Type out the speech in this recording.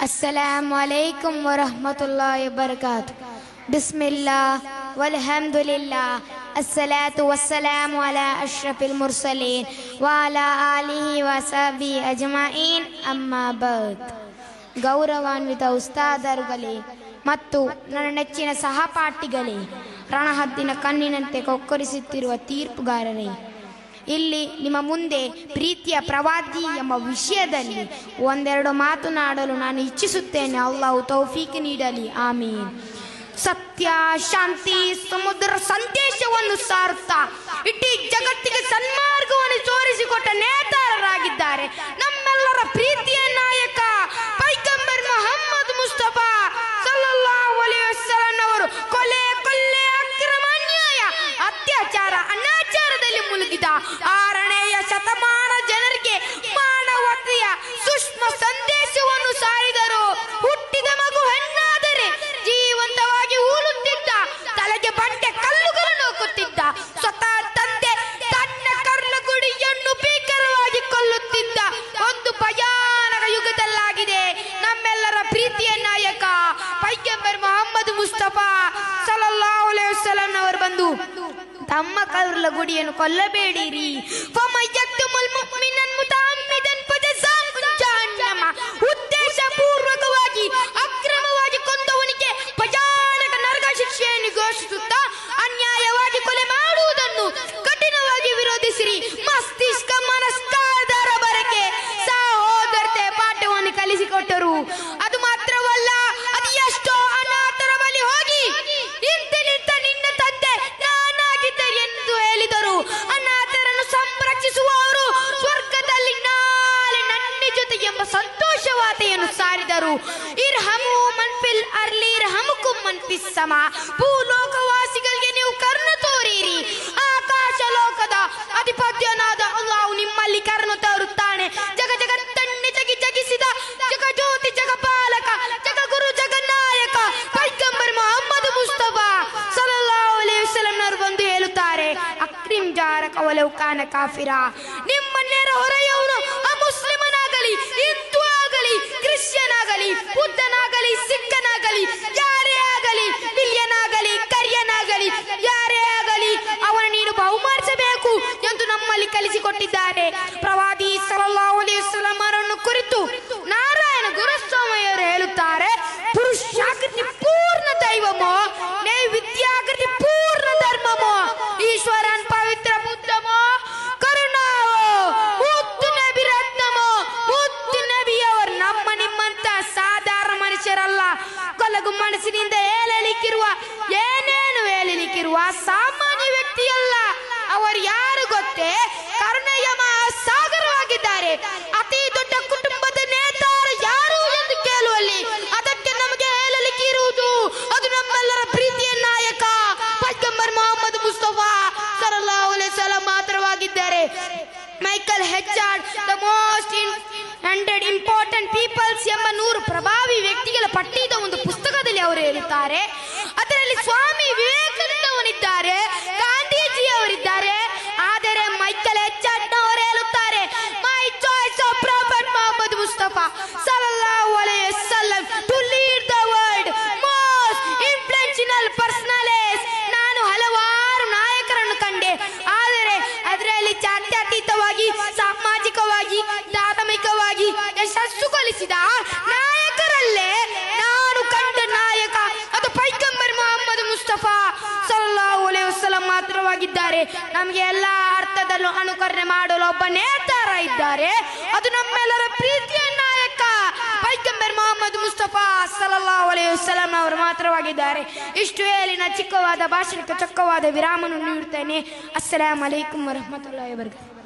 السلام عليكم ورحمة الله وبركاته بسم الله والحمد لله الصلاة والسلام على أشرف المرسلين وعلى آله وصحبه أجمعين أما بعد ಗೌರವಾನ್ವಿತ ಉಸ್ತಾದರುಗಳೇ ಮತ್ತು ನನ್ನ ನೆಚ್ಚಿನ ಸಹಪಾಠಿಗಳೇ ರಣಹದ್ದಿನ ಕಣ್ಣಿನಂತೆ ಕೊಕ್ಕರಿಸುತ್ತಿರುವ ತೀರ್ಪುಗಾರರೇ ಇಲ್ಲಿ ನಿಮ್ಮ ಮುಂದೆ ಪ್ರೀತಿಯ ಪ್ರವಾದಿ ಎಂಬ ವಿಷಯದಲ್ಲಿ ಒಂದೆರಡು ಮಾತನಾಡಲು ನಾನು ಇಚ್ಛಿಸುತ್ತೇನೆ. ಅಲ್ಲಾಹು ತೌಫೀಕ್ ನೀಡಲಿ. ಆಮೀನ್. ಸತ್ಯ, ಶಾಂತಿ, ಸಮುದ್ರ ಸಂದೇಶವನ್ನು ಸಾರುತ್ತಾ ಇಡೀ ಜಗತ್ತಿಗೆ ಸನ್ಮಾರ್ಗವನ್ನು ತೋರಿಸಿಕೊಟ್ಟ ನೇತಾರರಾಗಿದ್ದಾರೆ. ಕರುಳ ಗುಡಿಯನ್ನು ಸಾರಿದರು ಇರ್ಹಮು ಮನ್ಫಿಲ್ ಅರ್ಲಿ, ಇರ್ಹಮುಕು ಮನ್ಫಿಸ್ ಸಮ ಭೂಲೋಕವಾಸಿಗಳಿಗೆ ನೀವು ಕರ್ಣ ತೋರಿರಿ. ಆಕಾಶ ಲೋಕದ ಅಧಿಪತ್ಯನಾದ ಅಲ್ಲಾಹು ನಿಮ್ಮಲ್ಲಿ ಕರ್ಣ ತೋರುತ್ತಾನೆ. ಜಗ ಜಗತ್ತನ್ನೇ ಜಗಿ ಜಗಿಸಿದ ಜಗ ಜ್ಯೋತಿ ಜಗ ಪಾಲಕ ಜಗ ಗುರು ಜಗನಾಯಕ ಪೈಗಂಬರ್ ಮೊಹಮ್ಮದ್ ಮುಸ್ತಫಾ ಸಲ್ಲಲ್ಲಾಹು ಅಲೈಹಿ ವಸಲ್ಲಂ ಅವರು ಬಂದು ಹೇಳುತ್ತಾರೆ, ಅಕ್ರಿಮ್ ಜಾರಕ ಒಲವು ಕಾನ ಕಾಫಿರ. ನಿಮ್ಮ ನೇರ ಹೊರೆಯವನು ಬುದ್ಧನಾಗಲಿ, ಸಿಕ್ಕನಾಗಲಿ, ಯಾರೇ ಆಗಲಿ ಬಿಲ್ಯನಾಗಲಿ ಕರಿಯನಾಗಲಿ, ಯಾರೇ ಆಗಲಿ, ಅವನು ನೀನು ಬಹುಮಾನಿಸಬೇಕು ಎಂದು ನಮ್ಮಲ್ಲಿ ಕಲಿಸಿಕೊಟ್ಟಿದ್ದಾರೆ ಪ್ರವಾದಿ ಮನಸ್ಸಿನಿಂದ ಹೇಳಲಿಕ್ಕಿರುವ, ಏನೇನು ಹೇಳಲಿಕ್ಕಿರುವ ಸಾಮಾನ್ಯ ವ್ಯಕ್ತಿಯಲ್ಲ, ಅವರು ಯಾರು ಗೊತ್ತೇ? ಕರುಣೆಯ ಸಾಗರವಾಗಿದ್ದಾರೆ ಅತಿ ದೊಡ್ಡ ಕುಟುಂಬದ ನೇತಾರ ಯಾರು ಎಂದು ಕೇಳುವಲ್ಲಿ ಅದಕ್ಕೆ ನಮಗೆ ಹೇಳಲಿಕ್ಕೆ ಇರುವುದು, ಅದು ನಮ್ಮೆಲ್ಲರ ಪ್ರೀತಿಯ ನಾಯಕ, ಪೈಗಂಬರ್ ಮೊಹಮ್ಮದ್ ಮುಸ್ತಫಾ ಸರಲ್ಲಾ ಮಾತ್ರವಾಗಿದ್ದಾರೆ. Michael H Hart the most hundred ಅವರು ಹೇಳುತ್ತಾರೆ ಅದರಲ್ಲಿ ಸ್ವಾಮಿ ವಿವೇಕಾನಂದವನಿದ್ದಾರೆ ಗಾಂಧೀಜಿ ಅವರಿದ್ದಾರೆ ಆದರೆ ಮೈಕಲ್ ಎಚ್ ಅವರು ಹೇಳುತ್ತಾರೆ my choice of prophet Mohammed Mustafa ಸಲ್ಲಲ್ಲಾಹು ಅಲೈಹಿ ವಸಲ್ಲಂ to lead the world most influential personalities ನಾನು ಹಲವಾರು ನಾಯಕರನ್ನು ಕಂಡೆ. ಆದರೆ ಅದರಲ್ಲಿ ಜಾತ್ಯತೀತವಾಗಿ ಸಾಮಾಜಿಕವಾಗಿ, ಧಾರ್ಮಿಕವಾಗಿ ಯಶಸ್ಸು ಗಳಿಸಿದ ಮಾತ್ರವಾಗಿದ್ದಾರೆ ನಮಗೆ ಎಲ್ಲ ಅರ್ಥದಲ್ಲೂ ಅನುಕರಣೆ ಮಾಡಲು ಒಬ್ಬ ನೇತಾರ ಇದ್ದಾರೆ. ಅದು ನಮ್ಮೆಲ್ಲರ ಪ್ರೀತಿಯ ನಾಯಕ ಪೈಗಂಬರ್ ಮೊಹಮ್ಮದ್ ಮುಸ್ತಫಾ ಸಲ್ಲಲ್ಲಾಹು ಅಲೈಹಿ ವಸಲ್ಲಂ ಅವರು ಮಾತ್ರವಾಗಿದ್ದಾರೆ. ಇಷ್ಟು ಹೇಳಿನ ಚಿಕ್ಕವಾದ ಭಾಷಣಕ್ಕೆ ಚೊಕ್ಕವಾದ ವಿರಾಮವನ್ನು ನೀಡುತ್ತೇನೆ. ಅಸ್ಸಲಾಂ ಅಲೈಕುಂ ವರಹಮತುಲ್ಲಾಹಿ ವಬರಕಾತು.